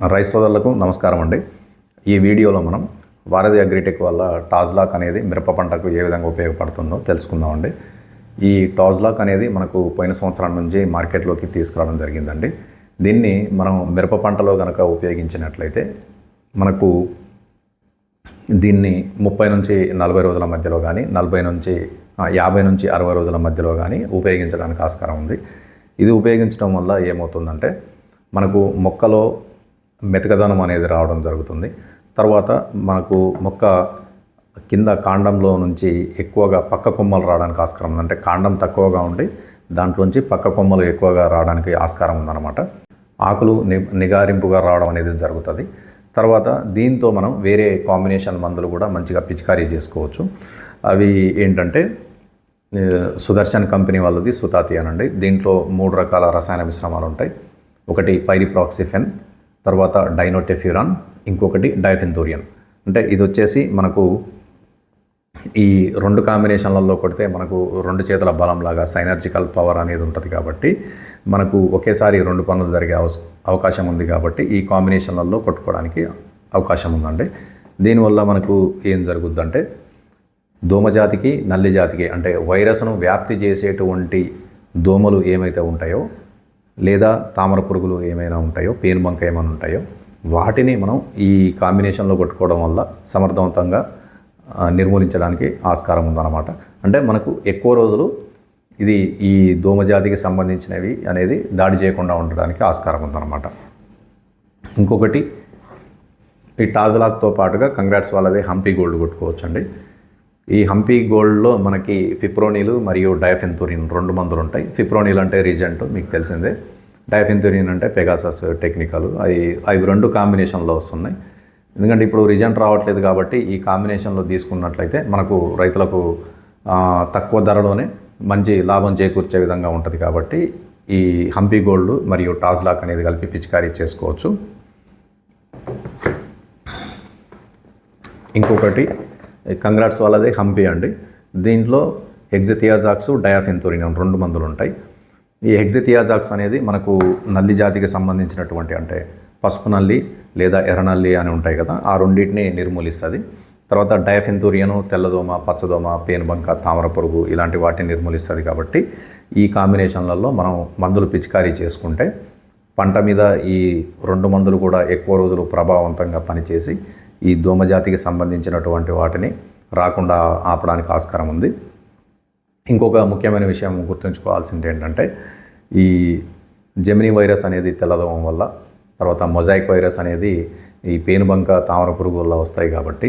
Rice సోదరులకు నమస్కారం అండి. ఈ వీడియోలో మనం వారధి అగ్రిటెక్ వల్ల టాజ్లాక్ అనేది మిరప పంటకు ఏ విధంగా ఉపయోగపడుతుందో తెలుసుకుందామండి ఈ టాజ్లాక్ అనేది మనకు పోయిన సంవత్సరం నుంచి మార్కెట్లోకి తీసుకురావడం జరిగిందండి. దీన్ని మనం మిరప పంటలో కనుక ఉపయోగించినట్లయితే మనకు దీన్ని ముప్పై నుంచి నలభై రోజుల మధ్యలో కానీ నలభై నుంచి యాభై నుంచి అరవై రోజుల మధ్యలో కానీ ఉపయోగించడానికి ఆస్కారం ఉంది. ఇది ఉపయోగించడం వల్ల ఏమవుతుందంటే మనకు మొక్కలో మెతకదనం అనేది రావడం జరుగుతుంది. తర్వాత మనకు మొక్క కింద కాండంలో నుంచి ఎక్కువగా పక్క కొమ్మలు రావడానికి ఆస్కారం ఉంది అంటే కాండం తక్కువగా ఉండి దాంట్లోంచి పక్క కొమ్మలు ఎక్కువగా రావడానికి ఆస్కారం ఉందన్నమాట. ఆకులు ని నిగారింపుగా రావడం అనేది జరుగుతుంది. తర్వాత దీంతో మనం వేరే కాంబినేషన్ మందులు కూడా మంచిగా పిచికారీ చేసుకోవచ్చు. అవి ఏంటంటే సుదర్శన్ కంపెనీ వాళ్ళది సుతాతి అనండి. దీంట్లో మూడు రకాల రసాయన మిశ్రమాలు ఉంటాయి. ఒకటి పైరిప్రాక్సిఫెన్ తర్వాత డైనోటెఫ్యూరాన్ ఇంకొకటి డైఫెన్తోరియన్ అంటే ఇది వచ్చేసి మనకు ఈ రెండు కాంబినేషన్లలో కొడితే మనకు రెండు చేతుల బలం లాగా సైనర్జికల్ పవర్ అనేది ఉంటుంది కాబట్టి మనకు ఒకేసారి రెండు పనులు జరిగే అవస్ అవకాశం ఉంది కాబట్టి ఈ కాంబినేషన్లలో కొట్టుకోవడానికి అవకాశం ఉందండి. దీనివల్ల మనకు ఏం జరుగుద్దంటే దోమజాతికి నల్లి జాతికి అంటే వైరస్ను వ్యాప్తి చేసేటువంటి దోమలు ఏమైతే ఉంటాయో లేదా తామర పురుగులు ఏమైనా ఉంటాయో పేనుబంక ఏమైనా ఉంటాయో వాటిని మనం ఈ కాంబినేషన్లో కొట్టుకోవడం వల్ల సమర్థవంతంగా నిర్మూలించడానికి ఆస్కారం ఉందన్నమాట. అంటే మనకు ఎక్కువ రోజులు ఇది ఈ దోమజాతికి సంబంధించినవి అనేది దాడి చేయకుండా ఉండడానికి ఆస్కారం ఉందన్నమాట. ఇంకొకటి ఈ టాజ్లాక్తో పాటుగా కంగ్రాట్స్ వాళ్ళది హంపీ గోల్డ్ కొట్టుకోవచ్చండి. ఈ హంపీ గోల్డ్లో మనకి ఫిప్రోనీలు మరియు డయఫెన్తురిన్ రెండు మందులు ఉంటాయి. ఫిప్రోనిల్ అంటే రీజెంట్ మీకు తెలిసిందే. డయఫెన్తురిన్ అంటే పెగాసస్ టెక్నికల్ అవి అవి రెండు కాంబినేషన్లో వస్తున్నాయి. ఎందుకంటే ఇప్పుడు రిజెంట్ రావట్లేదు కాబట్టి ఈ కాంబినేషన్లో తీసుకున్నట్లయితే మనకు రైతులకు తక్కువ ధరలోనే మంచి లాభం చేకూర్చే విధంగా ఉంటుంది కాబట్టి ఈ హంపీ గోల్డ్ మరియు టాజ్లాక్ అనేది కలిపి పిచికారీ చేసుకోవచ్చు. ఇంకొకటి కంగ్రాట్స్ వాళ్ళది హంపి అండి. దీంట్లో హెగ్జిథియాజాక్స్ డయాఫెన్థోరిన్ రెండు మందులు ఉంటాయి ఈ హెగ్జిథియాజాక్స్ అనేది మనకు నల్లి జాతికి సంబంధించినటువంటి అంటే పసుపు నల్లి లేదా ఎర్రనల్లి అని ఉంటాయి కదా ఆ రెండింటిని నిర్మూలిస్తుంది. తర్వాత డయాఫెన్థోరియను తెల్లదోమ పచ్చదోమ పేనుబంక తామర పురుగు ఇలాంటి వాటిని నిర్మూలిస్తుంది కాబట్టి ఈ కాంబినేషన్లలో మనం మందులు పిచికారీ చేసుకుంటే పంట మీద ఈ రెండు మందులు కూడా ఎక్కువ రోజులు ప్రభావవంతంగా పనిచేసి ఈ దోమజాతికి సంబంధించినటువంటి వాటిని రాకుండా ఆపడానికి ఆస్కారం ఉంది. ఇంకొక ముఖ్యమైన విషయం గుర్తుంచుకోవాల్సింది ఏంటంటే ఈ జెమినీ వైరస్ అనేది తెల్లదోమం వల్ల తర్వాత మొజాయిక్ వైరస్ అనేది ఈ పేనుబంక తామర పురుగు వల్ల వస్తాయి కాబట్టి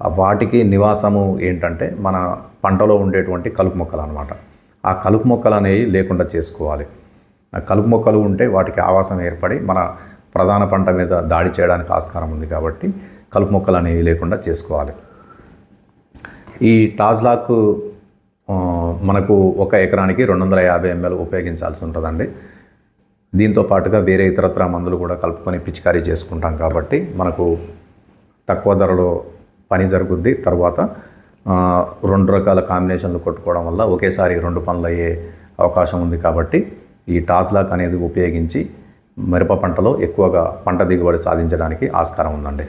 వాటికి నివాసము ఏంటంటే మన పంటలో ఉండేటువంటి కలుపు మొక్కలు అనమాట ఆ కలుపు మొక్కలు అనేవి లేకుండా చేసుకోవాలి. ఆ కలుపు మొక్కలు ఉంటే వాటికి ఆవాసం ఏర్పడి మన ప్రధాన పంట మీద దాడి చేయడానికి ఆస్కారం ఉంది కాబట్టి కలుపు మొక్కలు అనేవి లేకుండా చేసుకోవాలి. ఈ టాజ్లాక్ మనకు ఒక ఎకరానికి రెండు వందల యాభై ఎంఎల్ ఉపయోగించాల్సి ఉంటుందండి. దీంతో పాటుగా వేరే ఇతరత్ర మందులు కూడా కలుపుకొని పిచికారీ చేసుకుంటాం కాబట్టి మనకు తక్కువ ధరలో పని జరుగుద్ది. తర్వాత రెండు రకాల కాంబినేషన్లు కొట్టుకోవడం వల్ల ఒకేసారి రెండు పనులు అయ్యే అవకాశం ఉంది కాబట్టి ఈ టాజ్లాక్ అనేది ఉపయోగించి మిరప పంటలో ఎక్కువగా పంట దిగుబడి సాధించడానికి ఆస్కారం ఉందండి.